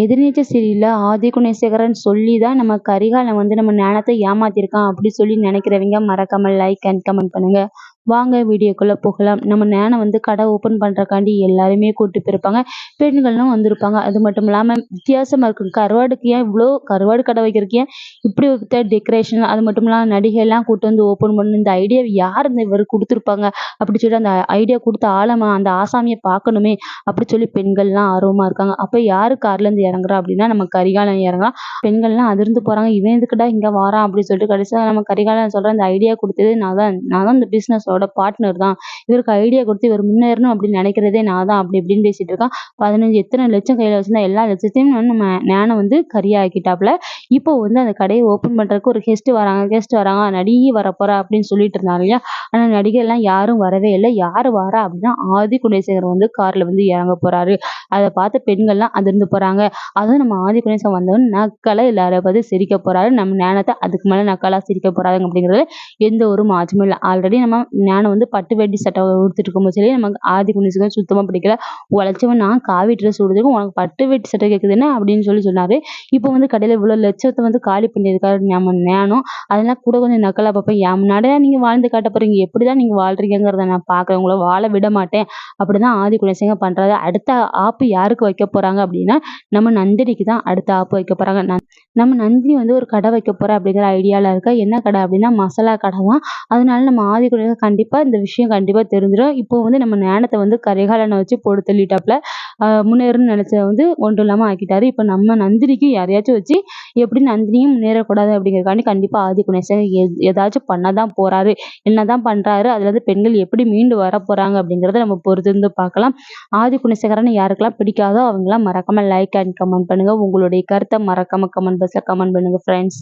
எதிர்நீச்சல் சீரியலில் ஆதி குணசேகரன் சொல்லி தான் நம்ம கரிகாலன் வந்து நம்ம ஞானத்தை ஏமாத்திருக்கான் அப்படி சொல்லி நினைக்கிறவங்க மறக்காமல் லைக் அண்ட் கமெண்ட் பண்ணுங்க. வாங்க வீடியோக்குள்ளே போகலாம். நம்ம நேனை வந்து கடை ஓப்பன் பண்ணுறக்காண்டி எல்லாருமே கூப்பிட்டு போயிருப்பாங்க. பெண்களும் வந்திருப்பாங்க. அது மட்டும் இல்லாமல் வித்தியாசமாக இருக்கும் கருவாடுக்கு ஏன் இவ்வளோ கருவாடு கடை வைக்கிறதுக்கு ஏன் இப்படி வைத்த டெக்கரேஷன் அது மட்டும் இல்லாமல் நடிகைலாம் கூப்பிட்டு கூட்டு வந்து ஓப்பன் பண்ணு இந்த ஐடியா யார் இந்த இவர் கொடுத்துருப்பாங்க? அப்படி சொல்லி அந்த ஐடியா கொடுத்த ஆழமா அந்த ஆசாமியை பார்க்கணுமே அப்படி சொல்லி பெண்கள்லாம் ஆர்வமாக இருக்காங்க. அப்போ யார் கார்லேருந்து இறங்குறா அப்படின்னா நம்ம கரிகாலன் இறங்கலாம் பெண்கள்லாம் அதிர்ந்து போகிறாங்க இவன் எதுக்குடா இங்கே வாரான் அப்படின்னு சொல்லிட்டு கடைசியாக நம்ம கரிகாலன் சொல்கிற அந்த ஐடியா கொடுத்தது நான் தான் நான் தான் இந்த பிசினஸோட பார்ட்னர் தான். இவருக்கு ஐடியா கொடுத்து இவர் முன்னேறணும் அப்படின்னு நினைக்கிறதே நான் தான். அப்படி இப்படின்னு பேசிட்டு இருக்கான். பதினஞ்சு எத்தனை லட்சம் கையில் வச்சிருந்தா எல்லா லட்சத்தையும் நம்ம ஞானம் வந்து கரியாக்கிட்டாப்புல இப்போ வந்து அந்த கடையை ஓப்பன் பண்றதுக்கு ஒரு கெஸ்ட் வராங்க. கெஸ்ட் வராங்க. நடிகை வரப்போறா அப்படின்னு சொல்லிட்டு இருந்தாங்க இல்லையா? ஆனா நடிகை எல்லாம் யாரும் வரவே இல்லை. யார் வாரா அப்படின்னா ஆதி குணேசகர் வந்து கார்ல வந்து இறங்க போறாரு. அதை பார்த்த பெண்கள்லாம் அதிர்ந்து போறாங்க. அதுவும் நம்ம ஆதி குணேசன் வந்தவன் நக்கலை எல்லாரையும் பார்த்து சிரிக்க போறாரு. நம்ம ஞானத்தை அதுக்கு மேலே நக்கலாக சிரிக்க போறாங்க அப்படிங்கிறது எந்த ஒரு மாற்றமும் இல்லை. ஆல்ரெடி நம்ம ஞானம் வந்து பட்டு வேட்டி சட்டை உடுத்திட்டு இருக்கும்போது சரி நமக்கு ஆதி குணேசுக்கு சுத்தமாக பிடிக்கல. உழைச்சவன் நான் காவி ட்ரெஸ் உடுத்துக்கும் உனக்கு பட்டு வேட்டி சட்டை கேட்குதுன்னு அப்படின்னு சொல்லி சொன்னார். இப்போ வந்து கடையில் இவ்வளோ லட்சத்தை வந்து காலி பண்ணியிருக்காரு நம்ம ஞானம் அதெல்லாம் கூட கொஞ்சம் நக்கலா பார்ப்பேன். என் முன்னாடியே நீங்கள் வாழ்ந்து காட்ட போகிறீங்க எப்படி தான் நீங்கள் வாழ்றீங்கிறத நான் பார்க்குறேன். உங்களை வாழ விட மாட்டேன். அப்படிதான் ஆதி குணசிங்க பண்ணுறாரு அடுத்த ஆப்பு யாருக்கு வைக்க போகிறாங்க அப்படின்னா நம்ம நந்தினிக்கு தான் அடுத்த ஆப்பு வைக்க போகிறாங்க நம்ம நந்தினி வந்து ஒரு கடை வைக்க போறா அப்படிங்கிற ஐடியாவில் இருக்கா? என்ன கடை அப்படின்னா மசாலா கடை தான். அதனால நம்ம ஆதி குணேசன் கண்டிப்பா இந்த விஷயம் கண்டிப்பா தெரிஞ்சிடும். இப்போ வந்து நம்ம ஞானத்தை வந்து கரிகாலனை வச்சு போட்டு தள்ளிட்டாப்புல ஆஹ் முன்னேறணும்னு வந்து ஒன்றும் இல்லாம ஆக்கிட்டாரு. இப்போ நம்ம நந்தினிக்கு யாரையாச்சும் வச்சு எப்படி நந்தினியும் முன்னேறக்கூடாது அப்படிங்கறதுக்காண்டி கண்டிப்பா ஆதி குணேசன் ஏதாச்சும் பண்ண பண்ணதான் போறாரு. என்னதான் பண்றாரு அதுல இருந்து பெண்கள் எப்படி மீண்டு வர போகிறாங்க அப்படிங்கறத நம்ம பொறுத்திருந்து பார்க்கலாம். ஆதி குணசேகரன் யாருக்கெல்லாம் பிடிக்காதோ அவங்கெல்லாம் மறக்காமல் லைக் அண்ட் கமெண்ட் பண்ணுங்க. உங்களுடைய கருத்தை மறக்காமல் கமெண்ட் பாக்ஸ்ல கமெண்ட் பண்ணுங்க ஃப்ரெண்ட்ஸ்